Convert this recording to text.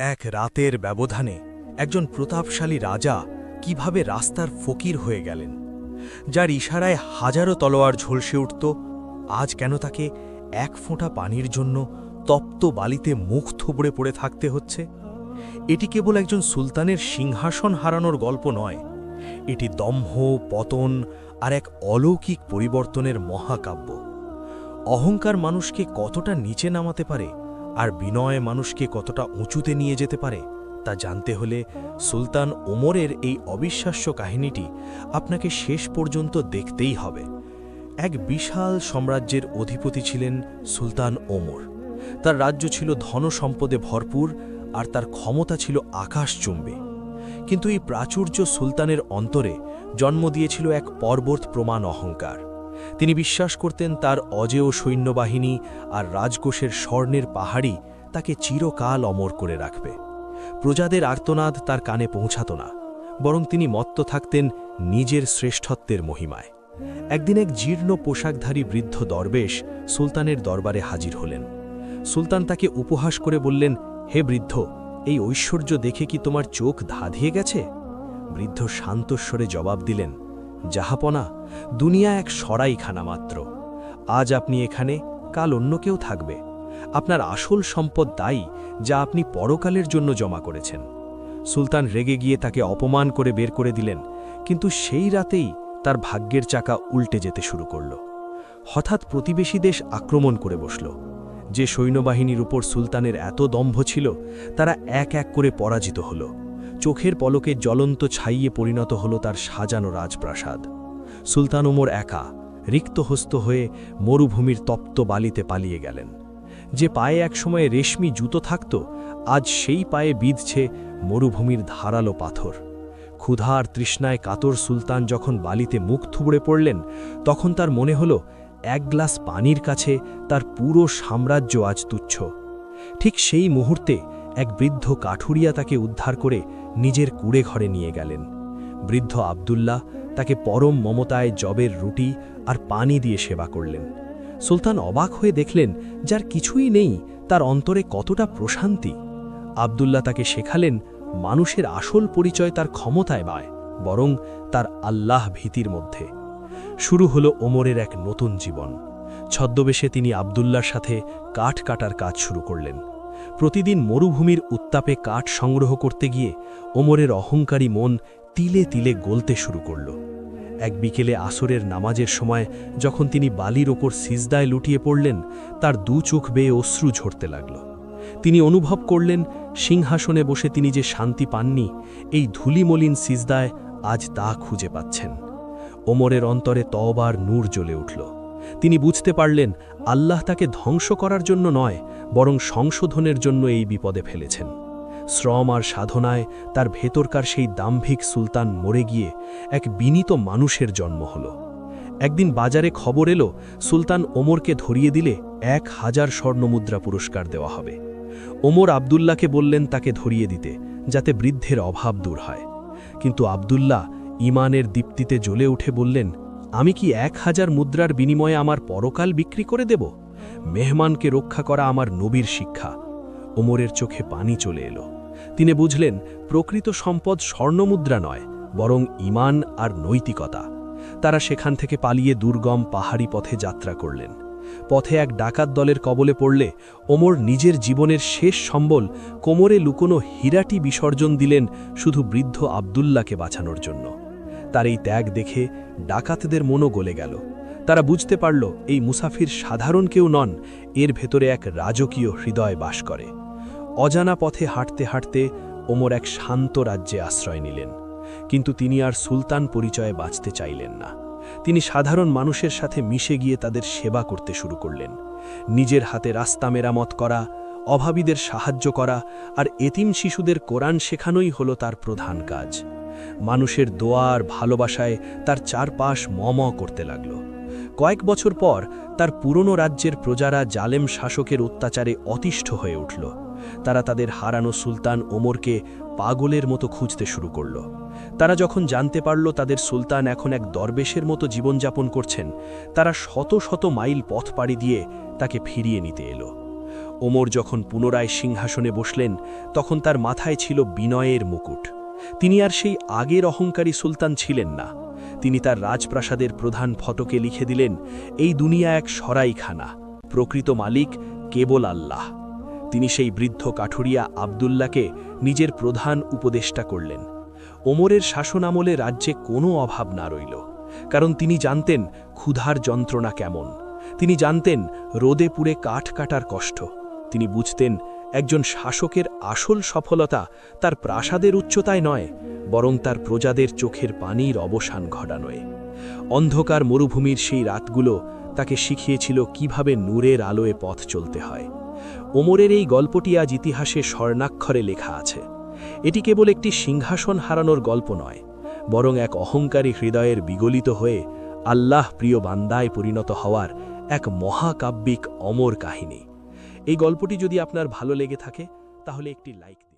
এক রাতের ব্যবধানে একজন প্রতাপশালী রাজা কীভাবে রাস্তার ফকির হয়ে গেলেন? যার ইশারায় হাজারো তলোয়ার ঝলসে উঠত, আজ কেন তাকে এক ফোঁটা পানির জন্য তপ্ত বালিতে মুখ থুবড়ে পড়ে থাকতে হচ্ছে? এটি কেবল একজন সুলতানের সিংহাসন হারানোর গল্প নয়, এটি দম্ভ, পতন আর এক অলৌকিক পরিবর্তনের মহাকাব্য। অহংকার মানুষকে কতটা নিচে নামাতে পারে আর বিনয় মানুষকে কতটা উঁচুতে নিয়ে যেতে পারে, তা জানতে হলে সুলতান ওমরের এই অবিশ্বাস্য কাহিনীটি আপনাকে শেষ পর্যন্ত দেখতেই হবে। এক বিশাল সাম্রাজ্যের অধিপতি ছিলেন সুলতান ওমর। তার রাজ্য ছিল ধনসম্পদে ভরপুর আর তার ক্ষমতা ছিল আকাশচুম্বী কিন্তু এই প্রাচুর্য সুলতানের অন্তরে জন্ম দিয়েছিল এক পর্বত প্রমাণ অহংকার। তিনি বিশ্বাস করতেন তার অজেয় সৈন্যবাহিনী আর রাজকোষের স্বর্ণের পাহাড়ি তাকে চিরকাল অমর করে রাখবে। প্রজাদের আর্তনাদ তার কানে পৌঁছাত না, বরং তিনি মত্ত থাকতেন নিজের শ্রেষ্ঠত্বের মহিমায়। একদিন এক জীর্ণ পোশাকধারী বৃদ্ধ দরবেশ সুলতানের দরবারে হাজির হলেন। সুলতান তাকে উপহাস করে বললেন, হে বৃদ্ধ, এই ঐশ্বর্য দেখে কি তোমার চোখ ধাঁধিয়ে গেছে? বৃদ্ধ শান্তস্বরে জবাব দিলেন যাহাপনা, দুনিয়া এক সরাইখানা মাত্র। আজ আপনি এখানে, কাল অন্য কেউ থাকবে। আপনার আসল সম্পদ দায়ী, যা আপনি পরকালের জন্য জমা করেছেন। সুলতান রেগে গিয়ে তাকে অপমান করে বের করে দিলেন, কিন্তু সেই রাতেই তার ভাগ্যের চাকা উল্টে যেতে শুরু করল। হঠাৎ প্রতিবেশী দেশ আক্রমণ করে বসল। যে সৈন্যবাহিনীর উপর সুলতানের এত দম্ভ ছিল, তারা এক এক করে পরাজিত হল। চোখের পলকে জ্বলন্ত ছাইয়ে পরিণত হল তার সাজানো রাজপ্রাসাদ। সুলতান ওমর একা, রিক্তহস্ত হয়ে মরুভূমির তপ্ত বালিতে পালিয়ে গেলেন। যে পায়ে একসময় রেশমি জুতো থাকত, আজ সেই পায়ে বিঁধছে মরুভূমির ধারালো পাথর। ক্ষুধা আর তৃষ্ণায় কাতর সুলতান যখন বালিতে মুখ থুবড়ে পড়লেন, তখন তার মনে হল, এক গ্লাস পানির কাছে তার পুরো সাম্রাজ্য আজ তুচ্ছ। ঠিক সেই মুহূর্তে এক বৃদ্ধ কাঠুরিয়া তাকে উদ্ধার করে নিজের কুড়ে ঘরে নিয়ে গেলেন। বৃদ্ধ আবদুল্লাহ তাকে পরম মমতায় জবের রুটি আর পানি দিয়ে সেবা করলেন। সুলতান অবাক হয়ে দেখলেন, যার কিছুই নেই, তার অন্তরে কতটা প্রশান্তি। আবদুল্লাহ তাকে শেখালেন, মানুষের আসল পরিচয় তার ক্ষমতায় নয়, বরং তার আল্লাহ ভীতির মধ্যে। শুরু হল ওমরের এক নতুন জীবন। ছদ্মবেশে তিনি আবদুল্লার সাথে কাঠ কাটার কাজ শুরু করলেন। প্রতিদিন মরুভূমির উত্তাপে কাঠ সংগ্রহ করতে গিয়ে ওমরের অহংকারী মন তিলে তিলে গলতে শুরু করল। এক বিকেলে আসরের নামাজের সময় যখন তিনি বালির ওপর সিজদায় লুটিয়ে পড়লেন, তার দু চোখ বেয়ে অশ্রু ঝরতে লাগল। তিনি অনুভব করলেন, সিংহাসনে বসে তিনি যে শান্তি পাননি, এই ধুলিমলিন সিজদায় আজ তা খুঁজে পাচ্ছেন। ওমরের অন্তরে তবার নূর জ্বলে উঠল। তিনি বুঝতে পারলেন, আল্লাহ তাকে ধ্বংস করার জন্য নয় বরং সংশোধনের জন্য এই বিপদে ফেলেছেন। শ্রম আর সাধনায় তার ভেতরকার সেই দাম্ভিক সুলতান মরে গিয়ে এক বিনীত মানুষের জন্ম হল। একদিন বাজারে খবর এলো, সুলতান ওমরকে ধরিয়ে দিলে এক হাজার স্বর্ণমুদ্রা পুরস্কার দেওয়া হবে। ওমর আবদুল্লাকে বললেন তাকে ধরিয়ে দিতে, যাতে বৃদ্ধের অভাব দূর হয়। কিন্তু আবদুল্লাহ ইমানের দীপ্তিতে জ্বলে উঠে বললেন, আমি কি এক হাজার মুদ্রার বিনিময়ে আমার পরকাল বিক্রি করে দেব? মেহমানকে রক্ষা করা আমার নবীর শিক্ষা। ওমরের চোখে পানি চলে এলো। তিনি বুঝলেন, প্রকৃত সম্পদ স্বর্ণমুদ্রা নয়, বরং ইমান আর নৈতিকতা। তারা সেখান থেকে পালিয়ে দুর্গম পাহাড়ি পথে যাত্রা করলেন। পথে এক ডাকাত দলের কবলে পড়লে ওমর নিজের জীবনের শেষ সম্বল কোমরে লুকোনো হীরাটি বিসর্জন দিলেন শুধু বৃদ্ধ আবদুল্লাকে বাঁচানোর জন্য। তার এই ত্যাগ দেখে ডাকাতদের মনও গলে গেল। তারা বুঝতে পারল, এই মুসাফির সাধারণ কেউ নন, এর ভেতরে এক রাজকীয় হৃদয় বাস করে। অজানা পথে হাঁটতে হাঁটতে ওমর এক শান্ত রাজ্যে আশ্রয় নিলেন। কিন্তু তিনি আর সুলতান পরিচয়ে বাঁচতে চাইলেন না। তিনি সাধারণ মানুষের সাথে মিশে গিয়ে তাদের সেবা করতে শুরু করলেন। নিজের হাতে রাস্তা মেরামত করা, অভাবীদের সাহায্য করা আর এতিম শিশুদের কোরআন শেখানোই হল তার প্রধান কাজ। মানুষের দোয়া আর ভালোবাসায় তার চারপাশ মম করতে লাগল। কয়েক বছর পর তার পুরনো রাজ্যের প্রজারা জালেম শাসকের অত্যাচারে অতিষ্ঠ হয়ে উঠল। তারা তাদের হারানো সুলতান ওমরকে পাগলের মতো খুঁজতে শুরু করল। তারা যখন জানতে পারল তাদের সুলতান এখন এক দরবেশের মতো জীবনযাপন করছেন, তারা শত শত মাইল পথ পাড়ি দিয়ে তাকে ফিরিয়ে নিতে এলো। ওমর যখন পুনরায় সিংহাসনে বসলেন, তখন তার মাথায় ছিল বিনয়ের মুকুট। তিনি আর সেই আগের অহংকারী সুলতান ছিলেন না। তিনি তার রাজপ্রাসাদের প্রধান ফটকে লিখে দিলেন, এই দুনিয়া এক সরাইখানা, প্রকৃত মালিক কেবল আল্লাহ। তিনি সেই বৃদ্ধ কাঠুরিয়া আবদুল্লাকে নিজের প্রধান উপদেষ্টা করলেন। ওমরের শাসনামলে রাজ্যে কোনো অভাব না রইল, কারণ তিনি জানতেন ক্ষুধার যন্ত্রণা কেমন। তিনি জানতেন রোদে পুড়ে কাঠ কাটার কষ্ট। তিনি বুঝতেন একজন শাসকের আসল সফলতা তার প্রাসাদের উচ্চতায় নয়, বরং তার প্রজাদের চোখের পানির অবসান ঘটানোয়। অন্ধকার মরুভূমির সেই রাতগুলো তাকে শিখিয়েছিল কীভাবে নূরের আলোয় পথ চলতে হয়। ওমরের এই গল্পটি আজ ইতিহাসে স্বর্ণাক্ষরে লেখা আছে। এটি কেবল একটি সিংহাসন হারানোর গল্প নয়, বরং এক অহংকারী হৃদয়ের বিগলিত হয়ে আল্লাহ প্রিয় বান্দায় পরিণত হওয়ার এক মহাকাব্যিক অমর কাহিনী। এই গল্পটি যদি আপনার ভালো লেগে থাকে তাহলে একটি লাইক